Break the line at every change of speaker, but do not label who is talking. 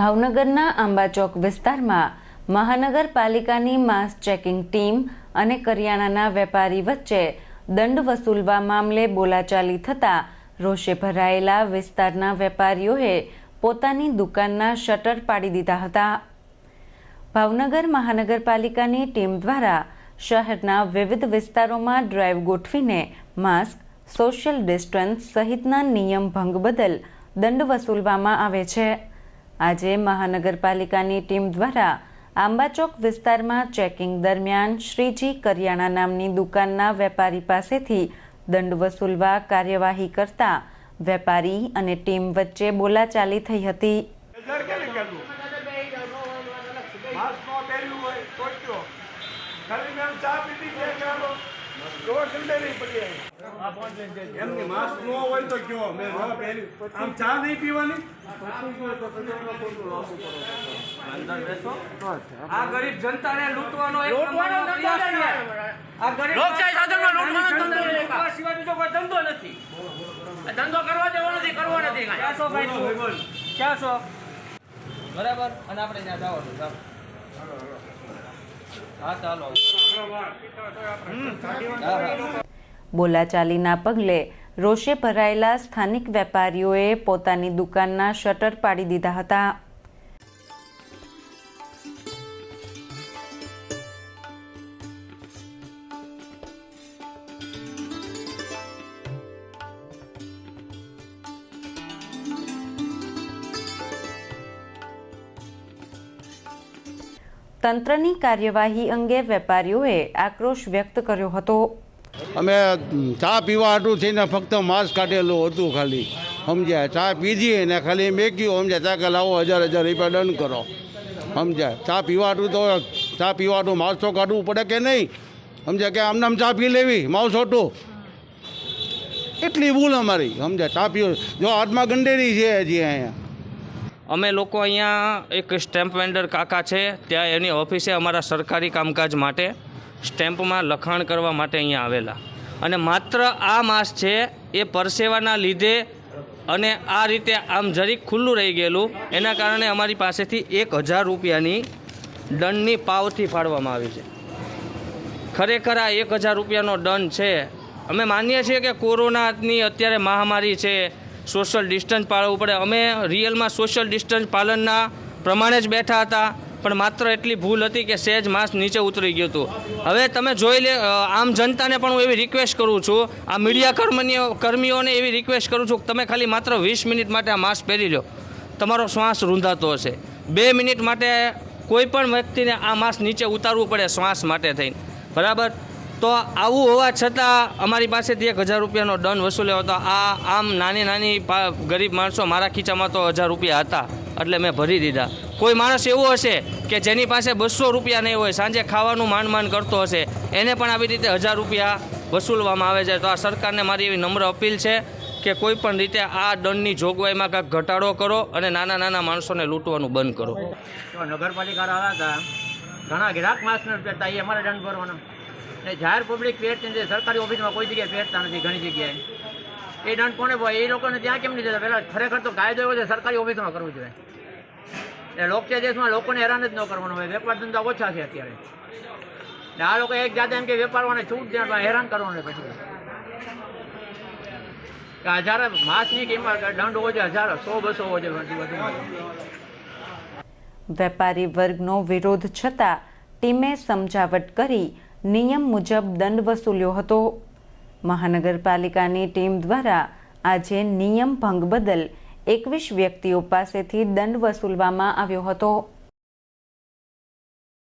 ભાવનગરના આંબાચોક વિસ્તારમાં મહાનગરપાલિકાની માસ ચેકિંગ ટીમ અને કરિયાણાના વેપારી વચ્ચે દંડ વસૂલવા મામલે બોલાચાલી થતા રોષે ભરાયેલા વિસ્તારના વેપારીઓએ પોતાની દુકાનના શટર પાડી દીધા હતા. ભાવનગર મહાનગરપાલિકાની ટીમ દ્વારા શહેરના વિવિધ વિસ્તારોમાં ડ્રાઈવ ગોઠવીને માસ્ક, સોશિયલ ડિસ્ટન્સ સહિતના નિયમ ભંગ બદલ દંડ વસૂલવામાં આવે છે. આજે મહાનગરપાલિકાની ટીમ દ્વારા આંબાચોક વિસ્તારમાં ચેકિંગ દરમિયાન શ્રીજી કરિયાણા નામની દુકાનના વેપારી પાસેથી દંડ વસૂલવા કાર્યવાહી કરતા વેપારી અને ટીમ વચ્ચે બોલાચાલી થઈ હતી
હજાર કેને કરવું માસ્ક નો પહેર્યું હોય તો કયો ખાલી મેમ ચા પીધી છે ચાલો રોડ ઠંડે નહીં પડી આવી. એમ કે માસ્ક નો હોય તો કયો મેં ન પહેર્યું આમ ચા નહીં પીવાની
આ ગરીબ જનતાને લૂંટવાનો એક
લૂંટવાનો
પ્રયાસ
છે.
છે. આ ગરીબ
લોકશાહી સાધનમાં લૂંટવાનો ધંધો
લૂંટવા સિવાય બીજો કોઈ ધંધો નથી
ધંધો કરવા દેવો નથી કરવો નથી
ક્યાં છો ભાઈ ક્યાં છો બરાબર અને આપણે ત્યાં જવાનું ચાલો.
બોલાચાલીના પગલે રોષે ભરાયેલા સ્થાનિક વેપારીઓએ પોતાની દુકાનના શટર પાડી દીધા હતા. તંત્રની કાર્યવાહી અંગે વેપારીઓએ આક્રોશ વ્યક્ત કર્યો હતો.
અમે ચા પીવા હાટું થઈને ફક્ત માસ કાઢેલું હતું ખાલી. સમજ્યા? ચા પીધી ને ખાલી મેક્યું. સમજ્યા? ચા કે લાવો હજાર હજાર રૂપિયા દંડ કરો. સમજ્યા? ચા પીવા હાટું તો ચા પીવા હાટું માસ્ક તો કાઢવું પડે કે નહીં? સમજ્યા કે આમને આમ ચા પી લેવી? માઉસ હોટું એટલી ભૂલ અમારી. સમજ્યા? ચા પીવો જો હાથમાં ગંડેરી છે હજી અહીંયા.
અમે લોકો અહીંયા એક સ્ટેમ્પ વેન્ડર કાકા છે, ત્યાં એની ઓફિસે અમારા સરકારી કામકાજ માટે સ્ટેમ્પમાં લખાણ કરવા માટે અહીંયા આવેલા. અને માત્ર આ માસ છે, એ પરસેવાના લીધે અને આ રીતે આમ જરીક ખુલ્લું રહી ગયેલું, એના કારણે અમારી પાસેથી એક હજાર રૂપિયાની દંડની પાવથી ફાળવામાં આવી છે. ખરેખર આ એક હજાર રૂપિયાનો દંડ છે. અમે માનીએ છીએ કે કોરોનાની અત્યારે મહામારી છે સોશિયલ ડિસ્ટન્સ પાળવું પડે. અમે રિયલમાં સોશિયલ ડિસ્ટન્સ પાલનના પ્રમાણે જ બેઠા હતા, પણ માત્ર એટલી ભૂલ હતી કે સહેજ માસ્ક નીચે ઉતરી ગયું હતું. હવે તમે જોઈ લે આમ જનતાને પણ હું એવી રિક્વેસ્ટ કરું છું, આ મીડિયા કર્મીઓ કર્મીઓને એવી રિક્વેસ્ટ કરું છું કે તમે ખાલી માત્ર વીસ મિનિટ માટે આ માસ્ક પહેરી લો. તમારો શ્વાસ રૂંધાતો હશે. બે મિનિટ માટે કોઈ પણ વ્યક્તિને આ માસ્ક નીચે ઉતારવું પડે શ્વાસ માટે થઈને. બરાબર? તો આવું હોવા છતાં અમારી પાસેથી એક હજાર રૂપિયાનો દંડ વસૂલ્યો હતો. આ આમ નાની નાની ગરીબ માણસો મારા ખીચામાં તો હજાર રૂપિયા હતા. એટલે મેં ભરી દીધા. કોઈ માણસ એવો હશે કે જેની પાસે બસો રૂપિયા નહીં હોય, સાંજે ખાવાનું માંડ માંડ કરતો હશે, એને પણ આવી રીતે હજાર રૂપિયા વસૂલવામાં આવે છે. તો આ સરકારને મારી એવી નમ્ર અપીલ છે કે કોઈ પણ રીતે આ દંડની જોગવાઈમાં કાંઈક ઘટાડો કરો અને નાના નાના માણસોને લૂંટવાનું બંધ કરો.
નગરપાલિકા હતા. ઘણા ગ્રાહક નથી અમારે દંડ ભરવાનો. ને જાહેર પબ્લિક પહેરતી નથી સરકારી ઓફિસમાં કોઈ જગ્યાએ પહેરતા નથી ઘણી જગ્યાએ. એ દંડ કોને એ લોકોને ત્યાં કેમ નહીં પહેલાં ખરેખર તો કાયદો એવો છે, સરકારી ઓફિસમાં કરવું જોઈએ. એટલે લોકશાહી દેશમાં લોકોને હેરાન જ ન કરવાનું હોય. વેપાર ધંધા ઓછા છે અત્યારે. ને આ લોકો એક જાતે એમ કે વેપારવાને છૂટ દેવા હેરાન કરવાનું પછી. હજાર માસની કિંમત, દંડ હોવો જોઈએ, હજાર સો, બસો હોવો જોઈએ
વેપારી વર્ગનો વિરોધ છતાં ટીમે સમજાવટ કરી નિયમ મુજબ દંડ વસૂલ્યો હતો. મહાનગરપાલિકાની ટીમ દ્વારા આજે નિયમ ભંગ બદલ એકવીસ વ્યક્તિઓ પાસેથી દંડ વસૂલવામાં આવ્યો હતો.